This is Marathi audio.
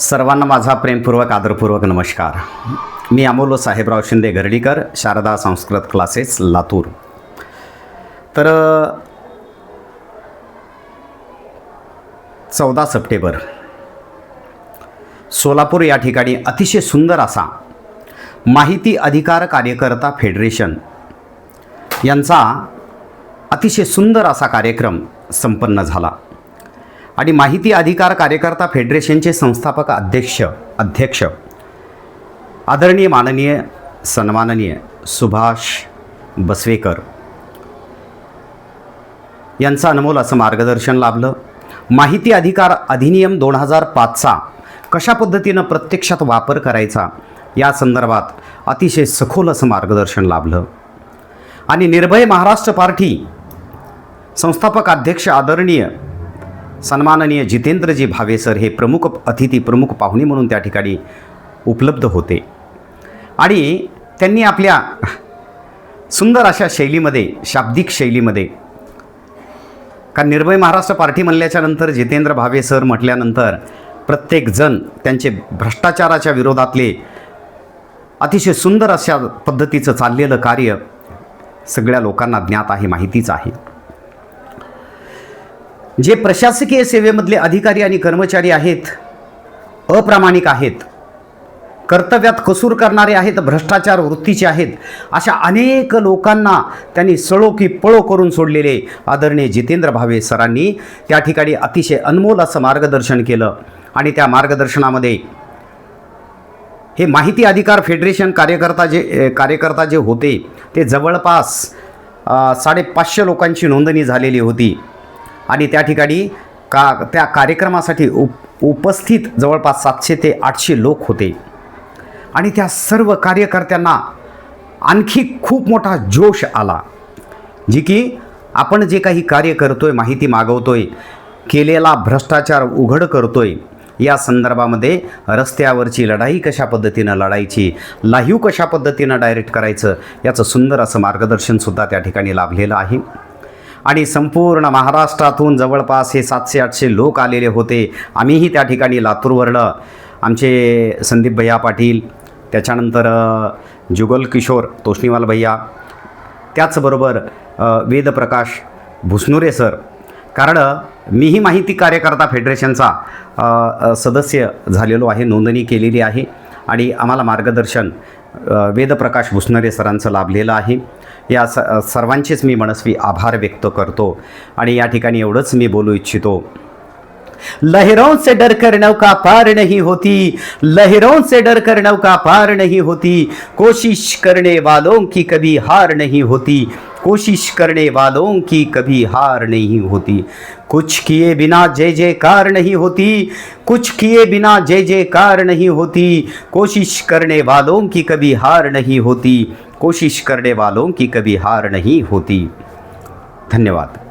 सर्वांना माझा प्रेमपूर्वक आदरपूर्वक नमस्कार. मी अमोल साहेबराव शिंदे घरडीकर शारदा संस्कृत क्लासेस लातूर. तर चौदा सप्टेंबर. सोलापूर या ठिकाणी अतिशय सुंदर असा माहिती अधिकार कार्यकर्ता फेडरेशन यांचा अतिशय सुंदर असा कार्यक्रम संपन्न झाला. आणि माहिती अधिकार कार्यकर्ता फेडरेशनचे संस्थापक अध्यक्ष अध्यक्ष. आदरणीय माननीय सन्माननीय सुभाष बसवेकर. यांचं अनमोल असं मार्गदर्शन लाभलं. माहिती अधिकार अधिनियम दोन हजार पाचचा कशा पद्धतीनं प्रत्यक्षात वापर करायचा या संदर्भात अतिशय सखोल असं मार्गदर्शन लाभलं. आणि निर्भय महाराष्ट्र पार्टी संस्थापक अध्यक्ष आदरणीय सन्माननीय जितेंद्रजी भावे सर हे प्रमुख अतिथी प्रमुख पाहुणे म्हणून त्या ठिकाणी उपलब्ध होते. आणि त्यांनी आपल्या सुंदर अशा शैलीमध्ये शाब्दिक शैलीमध्ये का निर्भय महाराष्ट्र पार्टी म्हणल्याच्या नंतर जितेंद्र भावे सर म्हटल्यानंतर प्रत्येकजण त्यांचे भ्रष्टाचाराच्या विरोधातले अतिशय सुंदर अशा पद्धतीचं चाललेलं कार्य सगळ्या लोकांना ज्ञात आहे माहितीच आहे. जे प्रशासकीय सेवेमधले अधिकारी आणि कर्मचारी आहेत अप्रामाणिक आहेत कर्तव्यात कसूर करणारे आहेत भ्रष्टाचार वृत्तीचे आहेत अशा अनेक लोकांना त्यांनी सळो की पळो करून सोडलेले आदरणीय जितेंद्र भावे सरांनी त्या ठिकाणी अतिशय अनमोल असं मार्गदर्शन केलं. आणि त्या मार्गदर्शनामध्ये हे माहिती अधिकार फेडरेशन कार्यकर्ता जे कार्यकर्ता जे होते ते जवळपास साडेपाचशे लोकांची नोंदणी झालेली होती. आणि त्या ठिकाणी का त्या कार्यक्रमासाठी उप उपस्थित जवळपास सातशे ते आठशे लोक होते. आणि त्या सर्व कार्यकर्त्यांना आणखी खूप मोठा जोश आला जी की आपण जे काही कार्य करतोय माहिती मागवतोय केलेला भ्रष्टाचार उघड करतोय या संदर्भामध्ये रस्त्यावरची लढाई कशा पद्धतीनं लढायची लाईव्ह कशा पद्धतीनं डायरेक्ट करायचं याचं सुंदर असं मार्गदर्शनसुद्धा त्या ठिकाणी लाभलेलं आहे. आणि संपूर्ण महाराष्ट्रातून जवळपास हे सातशे आठशे लोक आलेले होते. आम्हीही त्या ठिकाणी लातूरवरनं. आमचे संदीप भैया पाटील त्याच्यानंतर जुगल किशोर तोष्णीवाल भैया त्याचबरोबर वेदप्रकाश भुसनुरे सर. कारण मीही माहिती कार्यकर्ता फेडरेशनचा सदस्य झालेलो आहे नोंदणी केलेली आहे. आणि आम्हाला मार्गदर्शन वेदप्रकाश भुसनरे सरांचं लाभलेलं आहे. या स सर्वांचेच मी मनस्वी आभार व्यक्त करतो आणि या ठिकाणी एवढंच मी बोलू इच्छितो. लहरों से डर कर नौका पार नहीं होती? लहरों से डर कर नौका पार नहीं होती? कोशिश करने वालों की कभी हार नहीं होती. कोशिश करने वालों की कभी हार नहीं होती। कुछ किए बिना जय जयकार नहीं होती। कुछ किए बिना जय जयकार नहीं होती। कोशिश करने वालों की कभी हार नहीं होती। कोशिश करने वालों की कभी हार नहीं होती। धन्यवाद।